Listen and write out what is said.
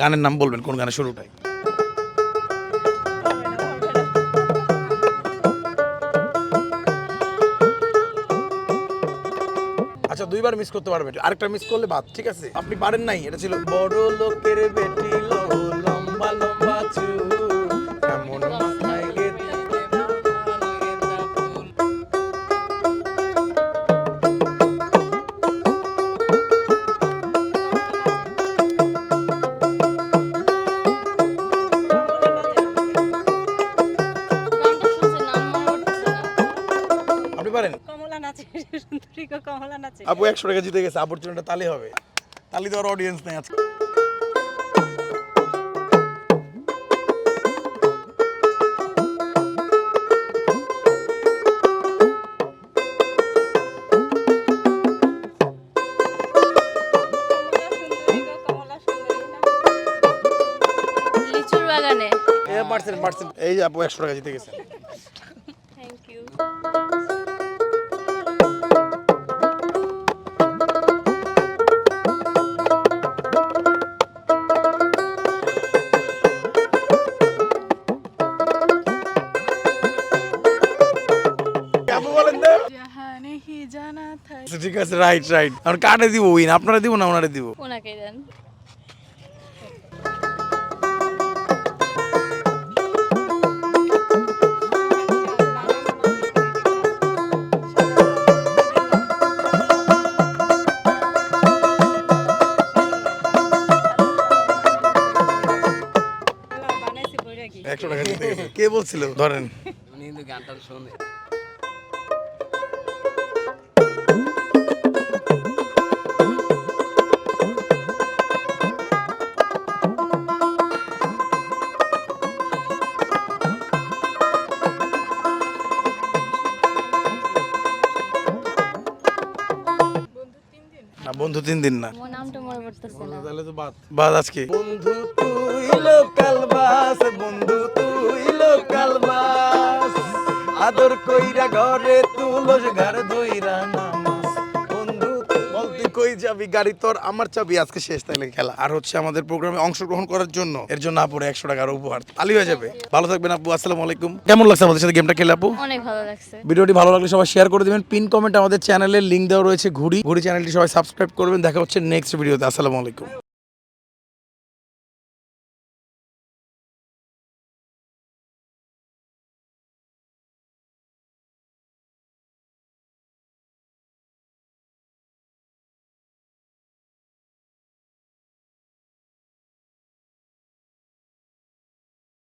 গানের নাম বলবেন, কোন গানের শুরুটাই আচ্ছা দুইবার মিস করতে পারবেন। আরেকটা মিস করলে বাদ, ঠিক আছে? আপনি পারেন নাই, এটা ছিল বড় লোকের বেটি পারেন? কমলা নাচে সুন্দরী গো কমলা নাচে আপু একশো টাকা জিতে গেছে আপুর জন্য তালি হবে। তালি দেওয়ার অডিয়েন্স নেই আজকে। এই যে আপু একশো টাকা জিতে গেছে। বলেন তো আচ্ছা, ঠিক আছে রাইট রাইট আর কাটে দিব উইন আপনারা দিব না ওনারে দিব? ওনাকে দেন। কে? বলছিল? ধরেন। উনি কিন্তু গানটা বন্ধু তিন দিন না। আমার নামটা মনে পড়তেছে না। তাহলে তো বাদ। বাদ আজকে। বন্ধু তুই লোকাল বাস বন্ধু তুই লোকাল বাস। আদর কইরা ঘরে তুলস ঘর ধইরা বন্ধু যাবি গাড়ি তোর আমার চাবি আজকে শেষ তাইলে খেলা। আর হচ্ছে আমাদের প্রোগ্রামে অংশগ্রহণ করার জন্য এর জন্য আপুরে একশো টাকার উপহার। আলি হয়ে যাবে। ভালো থাকবেন আপু আসসালামু আলাইকুম। কেমন লাগছে আমাদের সাথে গেমটা খেলে আপু? অনেক ভালো লাগছে। ভিডিওটি ভালো লাগলে সবাই শেয়ার করে দিবেন। পিন কমেন্ট আমাদের চ্যানেলের লিঙ্ক দেওয়া রয়েছে ঘুড়ি। ঘুড়ি চ্যানেলটি সবাই সাবস্ক্রাইব করবেন। দেখা হচ্ছে নেক্সট ভিডিওতে আসসালাম আলাইকুম।